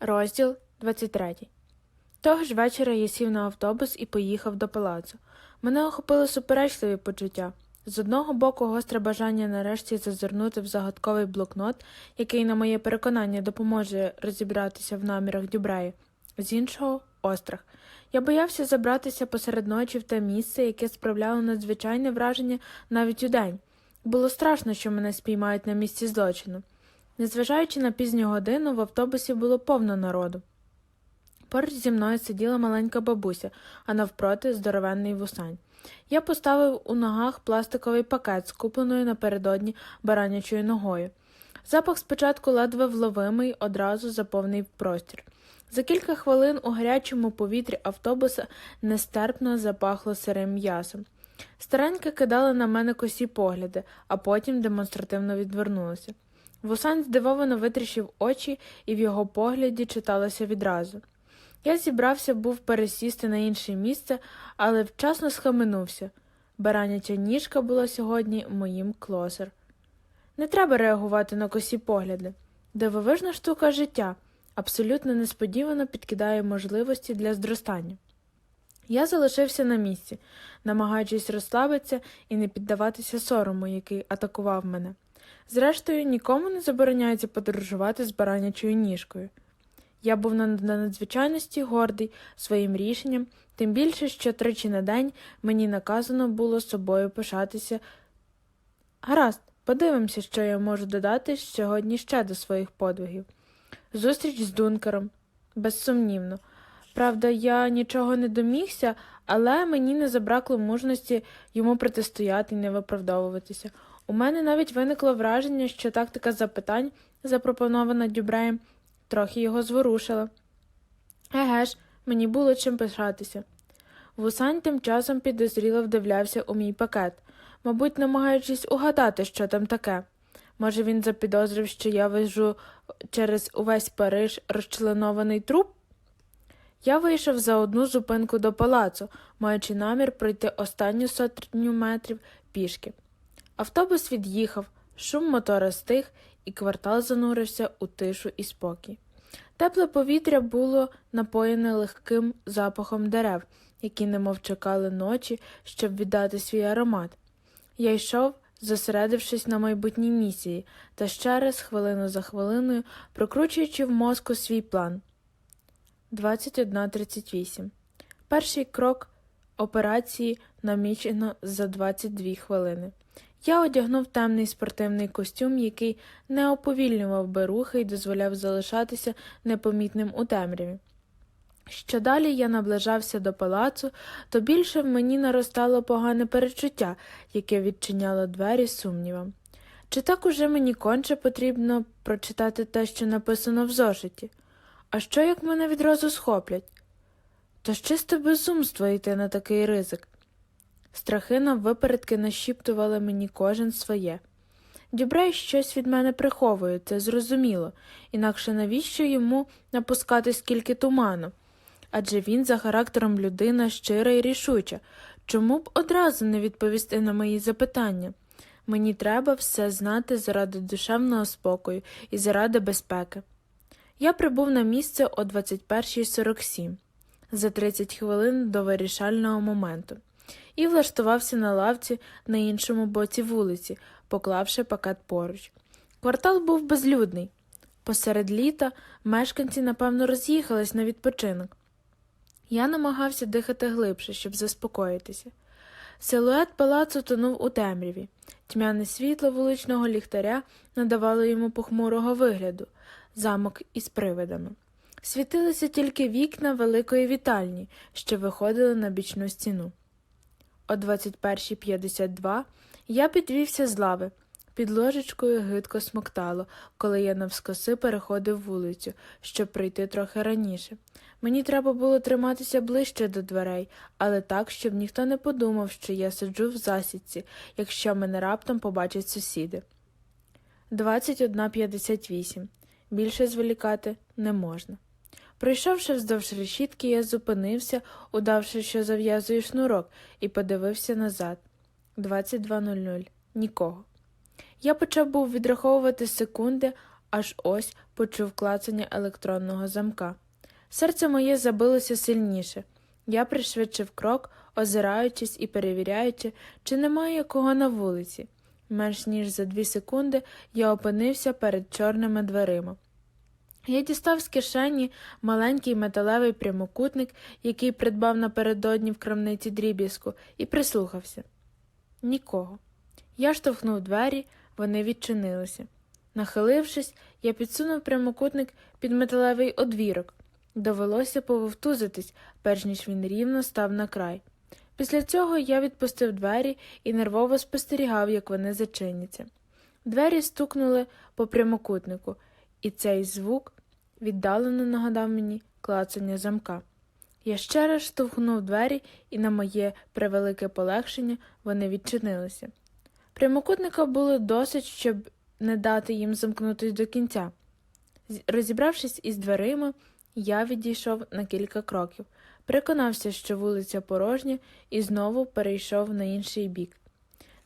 Розділ 23 Того ж вечора я сів на автобус і поїхав до палацу. Мене охопили суперечливі почуття. З одного боку, гостре бажання нарешті зазирнути в загадковий блокнот, який, на моє переконання, допоможе розібратися в намірах Дюбреї, з іншого острах. Я боявся забратися посеред ночі в те місце, яке справляло надзвичайне враження навіть удень. Було страшно, що мене спіймають на місці злочину. Незважаючи на пізню годину, в автобусі було повно народу. Поруч зі мною сиділа маленька бабуся, а навпроти здоровенний вусань. Я поставив у ногах пластиковий пакет з напередодні баранячою ногою. Запах спочатку ледве вловимий, одразу заповнив простір. За кілька хвилин у гарячому повітрі автобуса нестерпно запахло сирим м'ясом. Старенька кидала на мене косі погляди, а потім демонстративно відвернулася. Вусань здивовано витріщив очі, і в його погляді читалося відразу. Я зібрався був пересісти на інше місце, але вчасно схаменувся. Бараняча ніжка була сьогодні моїм клосер. Не треба реагувати на косі погляди. Дивовижна штука життя абсолютно несподівано підкидає можливості для зростання. Я залишився на місці, намагаючись розслабитися і не піддаватися сорому, який атакував мене. Зрештою, нікому не забороняється подорожувати з баранячою ніжкою. Я був на на надзвичайності гордий своїм рішенням, тим більше, що тричі на день мені наказано було собою пишатися. Гаразд, подивимося, що я можу додати сьогодні ще до своїх подвигів. Зустріч з Дункером, безсумнівно. Правда, я нічого не домігся, але мені не забракло мужності йому протистояти і не виправдовуватися. У мене навіть виникло враження, що тактика запитань, запропонована Дюбреєм, трохи його зворушила. Еге ж, мені було чим пишатися. Вусань тим часом підозріло вдивлявся у мій пакет, мабуть, намагаючись угадати, що там таке. Може, він запідозрив, що я везу через увесь Париж розчленований труп? Я вийшов за одну зупинку до палацу, маючи намір пройти останню сотню метрів пішки. Автобус від'їхав, шум мотора стих, і квартал занурився у тишу і спокій. Тепле повітря було напоєне легким запахом дерев, які немов чекали ночі, щоб віддати свій аромат. Я йшов, зосередившись на майбутній місії, та ще раз, хвилину за хвилиною, прокручуючи в мозку свій план. 21.38. Перший крок операції намічено за 22 хвилини. Я одягнув темний спортивний костюм, який не оповільнював би рухи і дозволяв залишатися непомітним у темряві. Що далі я наближався до палацу, то більше в мені наростало погане перечуття, яке відчиняло двері сумнівам. Чи так уже мені конче потрібно прочитати те, що написано в зошиті? А що як мене відразу схоплять? То ж чисте безумство йти на такий ризик. Страхи наввипередки нашіптували мені кожен своє. Дюбрей щось від мене приховує, це зрозуміло, інакше навіщо йому напускати скільки туману? Адже він за характером людина щира і рішуча. Чому б одразу не відповісти на мої запитання? Мені треба все знати заради душевного спокою і заради безпеки. Я прибув на місце о 21.47 за 30 хвилин до вирішального моменту і влаштувався на лавці на іншому боці вулиці, поклавши пакет поруч. Квартал був безлюдний. Посеред літа мешканці, напевно, роз'їхались на відпочинок. Я намагався дихати глибше, щоб заспокоїтися. Силует палацу тонув у темряві. Тьмяне світло вуличного ліхтаря надавало йому похмурого вигляду, замок із привидами. Світилися тільки вікна великої вітальні, що виходили на бічну стіну. О 21.52 я підвівся з лави. Під ложечкою гидко смоктало, коли я навскоси переходив вулицю, щоб прийти трохи раніше. Мені треба було триматися ближче до дверей, але так, щоб ніхто не подумав, що я сиджу в засідці, якщо мене раптом побачать сусіди. 21.58. Більше зволікати не можна. Пройшовши вздовж решітки, я зупинився, удавши, що зав'язую шнурок, і подивився назад. 22.00. Нікого. Я почав був відраховувати секунди, аж ось почув клацання електронного замка. Серце моє забилося сильніше. Я пришвидшив крок, озираючись і перевіряючи, чи немає кого на вулиці. Менш ніж за дві секунди я опинився перед чорними дверима. Я дістав з кишені маленький металевий прямокутник, який придбав напередодні в крамниці дріб'язку, і прислухався. Нікого. Я штовхнув двері, вони відчинилися. Нахилившись, я підсунув прямокутник під металевий одвірок. Довелося пововтузитись, перш ніж він рівно став на край. Після цього я відпустив двері і нервово спостерігав, як вони зачиняться. Двері стукнули по прямокутнику, і цей звук віддалено нагадав мені клацання замка. Я ще раз штовхнув двері, і на моє превелике полегшення вони відчинилися. Прямокутника було досить, щоб не дати їм замкнутись до кінця. Розібравшись із дверима, я відійшов на кілька кроків, переконався, що вулиця порожня, і знову перейшов на інший бік.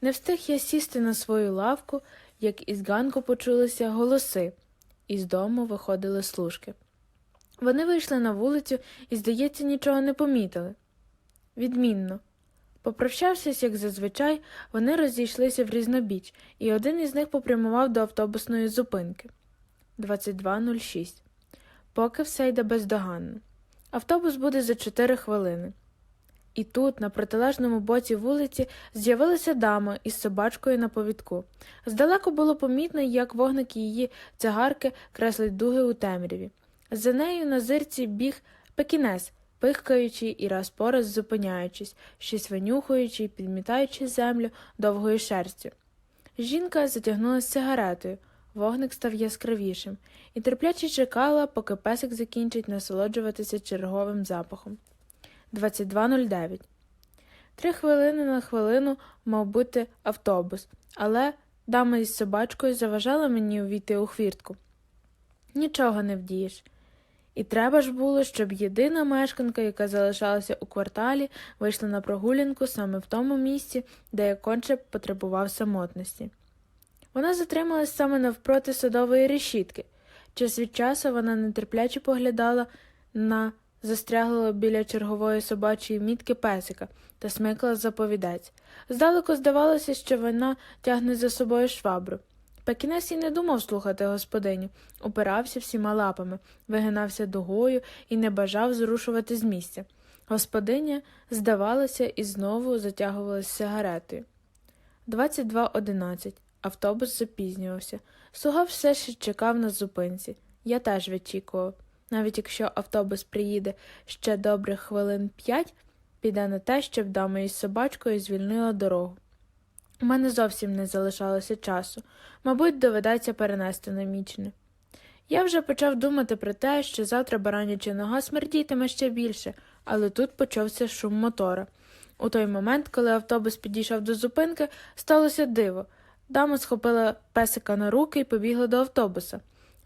Не встиг я сісти на свою лавку, як із ганку почулися голоси. Із дому виходили служки. Вони вийшли на вулицю і, здається, нічого не помітили. Відмінно. Попрощавшись, як зазвичай, вони розійшлися в різнобіч, і один із них попрямував до автобусної зупинки. 22.06. Поки все йде бездоганно. Автобус буде за 4 хвилини. І тут, на протилежному боці вулиці, з'явилася дама із собачкою на повідку. Здалеку було помітно, як вогник її цигарки креслить дуги у темряві. За нею на зирці біг пекінес, пихкаючи і раз по раз зупиняючись, щось винюхуючи і підмітаючи землю довгою шерстю. Жінка затягнулася сигаретою, вогник став яскравішим, і терпляче чекала, поки песик закінчить насолоджуватися черговим запахом. 22.09. Три хвилини на хвилину мав бути автобус, але дама із собачкою заважала мені увійти у хвіртку. Нічого не вдієш. І треба ж було, щоб єдина мешканка, яка залишалася у кварталі, вийшла на прогулянку саме в тому місці, де я конче потребував самотності. Вона затрималась саме навпроти садової решітки. Час від часу вона нетерпляче поглядала на застряглого біля чергової собачої мітки песика та смикла заповідець. Здалеку здавалося, що вона тягне за собою швабру. Пекінес і не думав слухати господиню, упирався всіма лапами, вигинався дугою і не бажав зрушувати з місця. Господиня, здавалося, і знову затягувалась сигаретою. 22.11. Автобус запізнювався. Слуга все ще чекав на зупинці. Я теж вичікував. Навіть якщо автобус приїде ще добрих хвилин п'ять, піде на те, щоб дама із собачкою звільнила дорогу. У мене зовсім не залишалося часу, мабуть, доведеться перенести намічене. Я вже почав думати про те, що завтра бараняча нога смердітиме ще більше, але тут почався шум мотора. У той момент, коли автобус підійшов до зупинки, сталося диво. Дама схопила песика на руки і побігла до автобуса.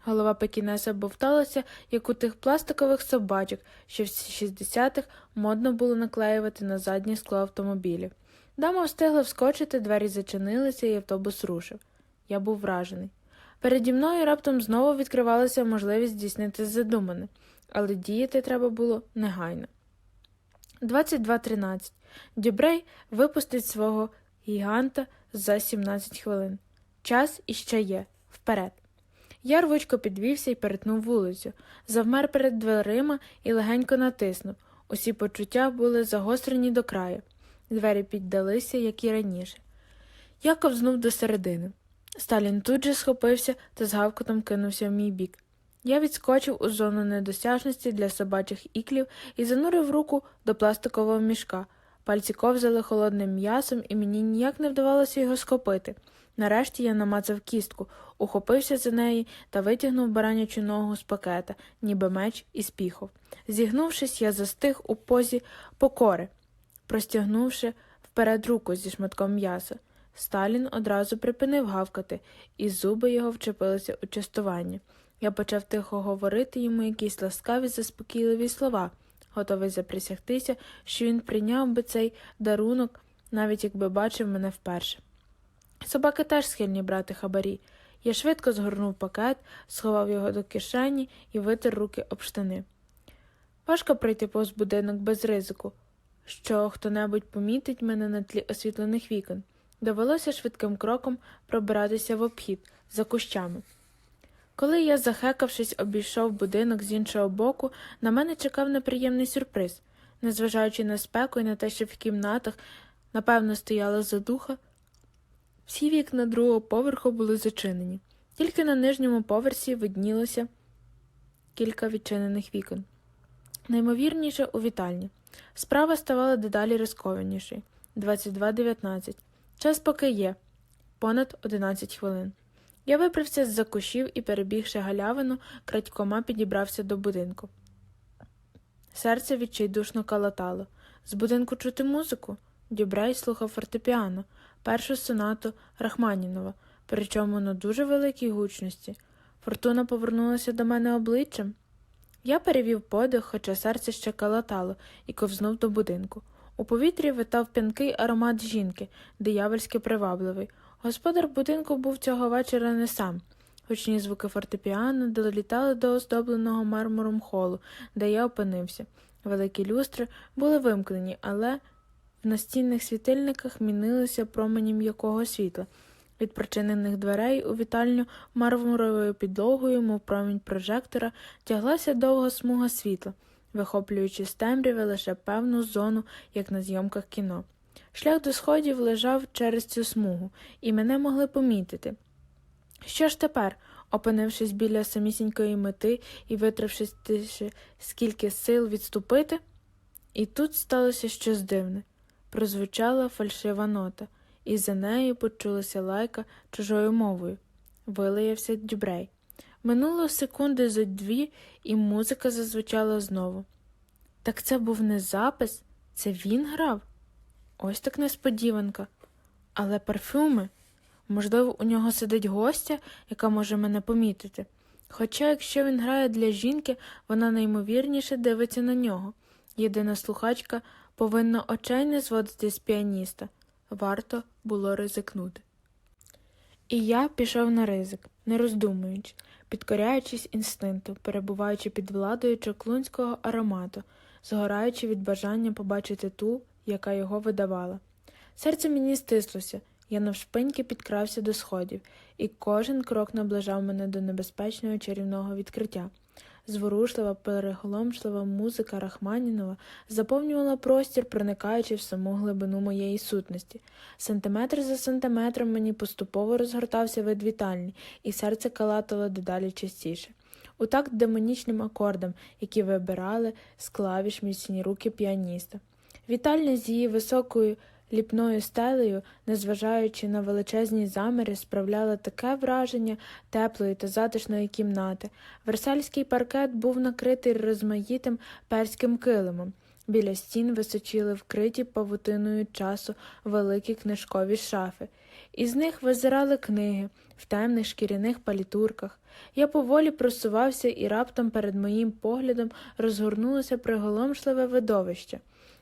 Голова Пекінеса бовталася, як у тих пластикових собачок, що в 60-х модно було наклеювати на заднє скло автомобілів. Дама встигла вскочити, двері зачинилися, і автобус рушив. Я був вражений. Переді мною раптом знову відкривалася можливість здійснити задумане, але діяти треба було негайно. 22.13. Дюбрей випустить свого гіганта за 17 хвилин. Час іще є. Вперед. Я рвучко підвівся і перетнув вулицю, завмер перед дверима і легенько натиснув. Усі почуття були загострені до краю. Двері піддалися, як і раніше. Я ковзнув до середини. Сталін тут же схопився та з гавкотом кинувся в мій бік. Я відскочив у зону недосяжності для собачих іклів і занурив руку до пластикового мішка. Пальці ковзали холодним м'ясом, і мені ніяк не вдавалося його схопити. Нарешті я намацав кістку, ухопився за неї та витягнув баранячу ногу з пакета, ніби меч із піхов. Зігнувшись, я застиг у позі покори, простягнувши вперед руку зі шматком м'яса. Сталін одразу припинив гавкати, і зуби його вчепилися у частування. Я почав тихо говорити йому якісь ласкаві заспокійливі слова, готовий заприсягтися, що він прийняв би цей дарунок, навіть якби бачив мене вперше. Собаки теж схильні брати хабарі. Я швидко згорнув пакет, сховав його до кишені і витер руки об штани. Важко пройти повз будинок без ризику, що хто-небудь помітить мене на тлі освітлених вікон. Довелося швидким кроком пробиратися в обхід за кущами. Коли я, захекавшись, обійшов будинок з іншого боку, на мене чекав неприємний сюрприз. Незважаючи на спеку і на те, що в кімнатах, напевно, стояла задуха, всі вікна другого поверху були зачинені. Тільки на нижньому поверсі виднілося кілька відчинених вікон. Наймовірніше у вітальні. Справа ставала дедалі рискованішою. 22.19. Час поки є. Понад 11 хвилин. Я виправся з-за кущів і, перебігши галявину, крадькома підібрався до будинку. Серце відчайдушно калатало. З будинку чути музику. Дюбрей слухав фортепіано, першу сонату Рахманінова, причому на дуже великій гучності. Фортуна повернулася до мене обличчям. Я перевів подих, хоча серце ще калатало, і ковзнув до будинку. У повітрі витав п'янкий аромат жінки, диявольськи привабливий. Господар будинку був цього вечора не сам. Гучні звуки фортепіано долітали до оздобленого мармуром холу, де я опинився. Великі люстри були вимкнені, але в настінних світильниках мінилися промені м'якого світла. Від прочинених дверей у вітальню мармуровою підлогою, мов промінь прожектора, тяглася довга смуга світла, вихоплюючи з темряви лише певну зону, як на зйомках кіно. Шлях до сходів лежав через цю смугу, і мене могли помітити. Що ж тепер, опинившись біля самісінької мети і витравшись тише скільки сил відступити? І тут сталося щось дивне. Прозвучала фальшива нота, і за нею почулася лайка чужою мовою. Вилаявся дюбрей. Минуло секунди зо дві, і музика зазвучала знову. Так це був не запис, це він грав? Ось так несподіванка. Але парфюми. Можливо, у нього сидить гостя, яка може мене помітити. Хоча, якщо він грає для жінки, вона наймовірніше дивиться на нього. Єдина слухачка повинна очей не зводити з піаніста. Варто було ризикнути. І я пішов на ризик, не роздумуючи, підкоряючись інстинкту, перебуваючи під владою чоклунського аромату, згораючи від бажання побачити ту, яка його видавала. Серце мені стислося, я навшпиньки підкрався до сходів, і кожен крок наближав мене до небезпечного чарівного відкриття. Зворушлива, переголомшлива музика Рахманінова заповнювала простір, проникаючи в саму глибину моєї сутності. Сантиметр за сантиметром мені поступово розгортався вид вітальні, і серце калатало дедалі частіше. У такт демонічним акордам, які вибирали з клавіш міцні руки піаніста. Вітальня з її високою ліпною стелею, незважаючи на величезні заміри, справляла таке враження теплої та затишної кімнати. Версальський паркет був накритий розмаїтим перським килимом. Біля стін височили вкриті павутиною часу великі книжкові шафи. Із них визирали книги в темних шкіряних палітурках. Я поволі просувався, і раптом перед моїм поглядом розгорнулося приголомшливе видовище.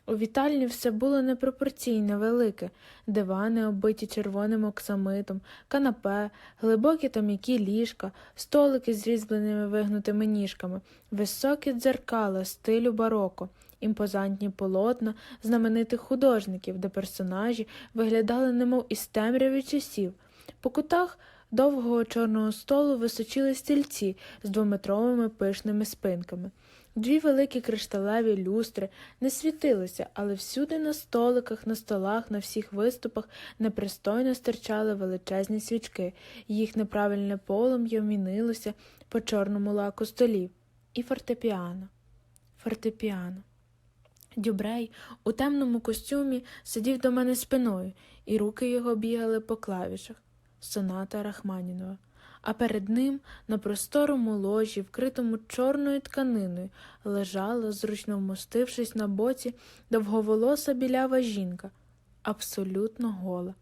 У вітальні все було непропорційно велике дивани, оббиті червоним оксамитом, канапе, глибокі та м'які ліжка, столики з різьбленими вигнутими ніжками, високі дзеркала стилю бароко, імпозантні полотна знаменитих художників, де персонажі виглядали немов із темряві часів. По кутах довгого чорного столу височили стільці з двометровими пишними спинками. Дві великі кришталеві люстри не світилися, але всюди на столиках, на столах, на всіх виступах непристойно стирчали величезні свічки, їх неправильне полум'я вмінилося по чорному лаку столів. І фортепіано. Фортепіано. Дюбрей у темному костюмі сидів до мене спиною, і руки його бігали по клавішах. Соната Рахманінова а перед ним на просторому ложі, вкритому чорною тканиною, лежала, зручно вмостившись на боці, довговолоса білява жінка, абсолютно гола.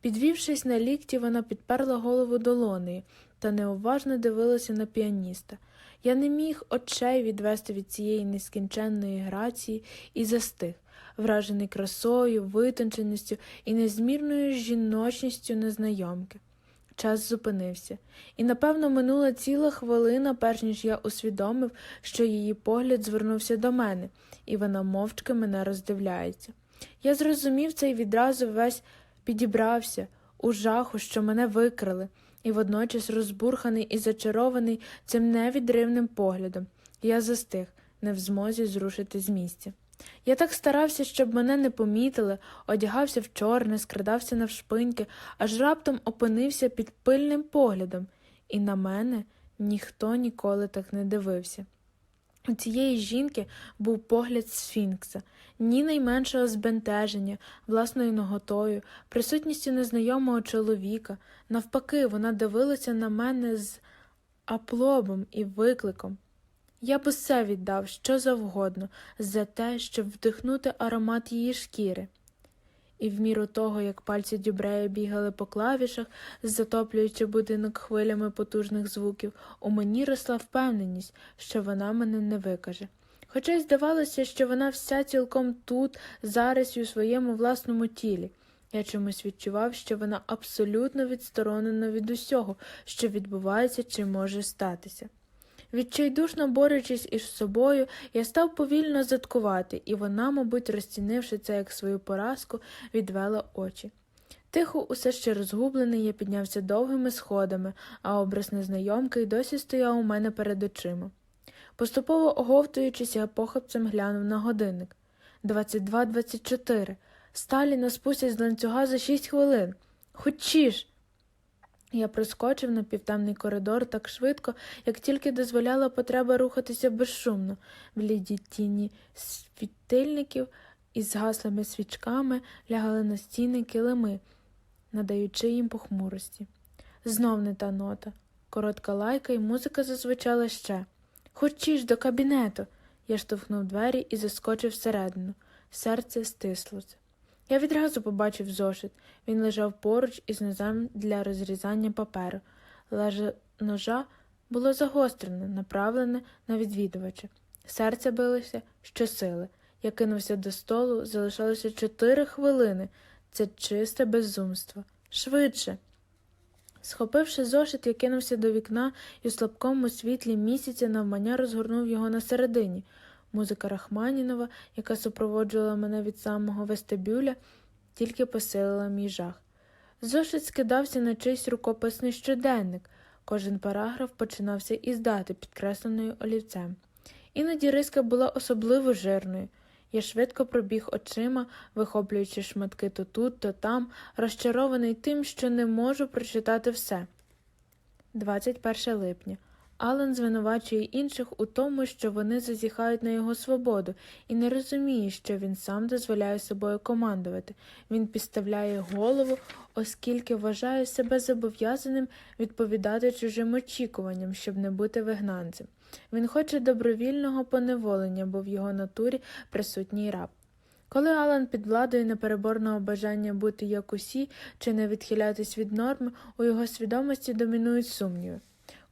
Підвівшись на лікті, вона підперла голову долонею та неуважно дивилася на піаніста. Я не міг очей відвести від цієї нескінченної грації і застиг, вражений красою, витонченістю і незмірною жіночністю незнайомки. Час зупинився, і, напевно, минула ціла хвилина, перш ніж я усвідомив, що її погляд звернувся до мене, і вона мовчки мене роздивляється. Я зрозумів це і відразу весь підібрався у жаху, що мене викрили, і водночас розбурханий і зачарований цим невідривним поглядом. Я застиг, не в змозі зрушити з місця. Я так старався, щоб мене не помітили, одягався в чорне, скрадався навшпиньки, аж раптом опинився під пильним поглядом, і на мене ніхто ніколи так не дивився. У цієї жінки був погляд сфінкса, ні найменшого збентеження, власною ноготою, присутністю незнайомого чоловіка. Навпаки, вона дивилася на мене з аплобом і викликом. Я б усе віддав, що завгодно, за те, щоб вдихнути аромат її шкіри. І в міру того, як пальці дюбрея бігали по клавішах, затоплюючи будинок хвилями потужних звуків, у мені росла впевненість, що вона мене не викаже. Хоча й здавалося, що вона вся цілком тут, зараз і у своєму власному тілі. Я чомусь відчував, що вона абсолютно відсторонена від усього, що відбувається чи може статися. Відчайдушно борючись із собою, я став повільно заткувати, і вона, мабуть, розцінивши це як свою поразку, відвела очі. Тихо, усе ще розгублений, я піднявся довгими сходами, а образ незнайомки й досі стояв у мене перед очима. Поступово оговтуючись, я похапцем глянув на годинник. 22.24. Сталіна спустять з ланцюга за шість хвилин. Хочіш! Я проскочив на півтемний коридор так швидко, як тільки дозволяла потреба рухатися безшумно, бліді тіні світильників із згаслими свічками лягали на стіни килими, надаючи їм похмурості. Знов не та нота. Коротка лайка, і музика зазвучала ще. Хочіш до кабінету. Я штовхнув двері і заскочив всередину. Серце стислося. Я відразу побачив зошит. Він лежав поруч із ножем для розрізання паперу. Лежа ножа було загострене, направлене на відвідувача. Серце билося щосили. Я кинувся до столу, залишалося чотири хвилини. Це чисте безумство. Швидше. Схопивши зошит, я кинувся до вікна і у слабкому світлі місяця навмання розгорнув його на середині. Музика Рахманінова, яка супроводжувала мене від самого вестибюля, тільки посилила мій жах. Зошит скидався на чийсь рукописний щоденник. Кожен параграф починався із дати, підкресленою олівцем. Іноді риска була особливо жирною. Я швидко пробіг очима, вихоплюючи шматки то тут, то там, розчарований тим, що не можу прочитати все. 21 липня. Алан звинувачує інших у тому, що вони зазіхають на його свободу, і не розуміє, що він сам дозволяє собою командувати. Він підставляє голову, оскільки вважає себе зобов'язаним відповідати чужим очікуванням, щоб не бути вигнанцем. Він хоче добровільного поневолення, бо в його натурі присутній раб. Коли Алан під владою непереборного бажання бути як усі чи не відхилятись від норми, у його свідомості домінують сумніви.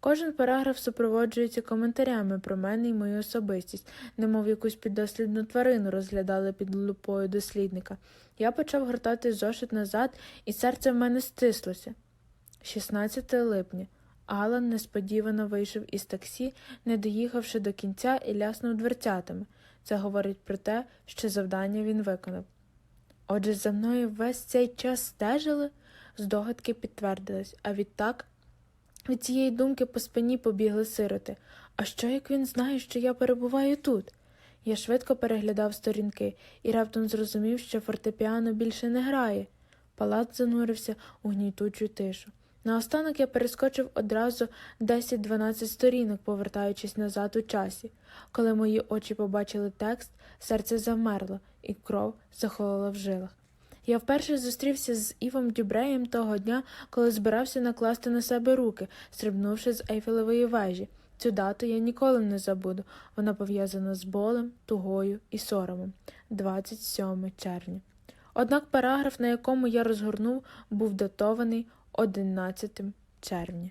Кожен параграф супроводжується коментарями про мене і мою особистість, немов якусь піддослідну тварину розглядали під лупою дослідника. Я почав гортати зошит назад, і серце в мене стислося. 16 липня. Алан несподівано вийшов із таксі, не доїхавши до кінця і ляснув дверцятами. Це говорить про те, що завдання він виконав. Отже, за мною весь цей час стежили, здогадки підтвердились, а відтак від цієї думки по спині побігли сироти. А що як він знає, що я перебуваю тут? Я швидко переглядав сторінки і раптом зрозумів, що фортепіано більше не грає. Палац занурився у гнітучу тишу. Наостанок я перескочив одразу 10-12 сторінок, повертаючись назад у часі. Коли мої очі побачили текст, серце завмерло, і кров захолола в жилах. Я вперше зустрівся з Івом Дюбреєм того дня, коли збирався накласти на себе руки, стрибнувши з Ейфелевої вежі. Цю дату я ніколи не забуду. Вона пов'язана з болем, тугою і соромом 27 червня. Однак параграф, на якому я розгорнув, був датований 11 червня.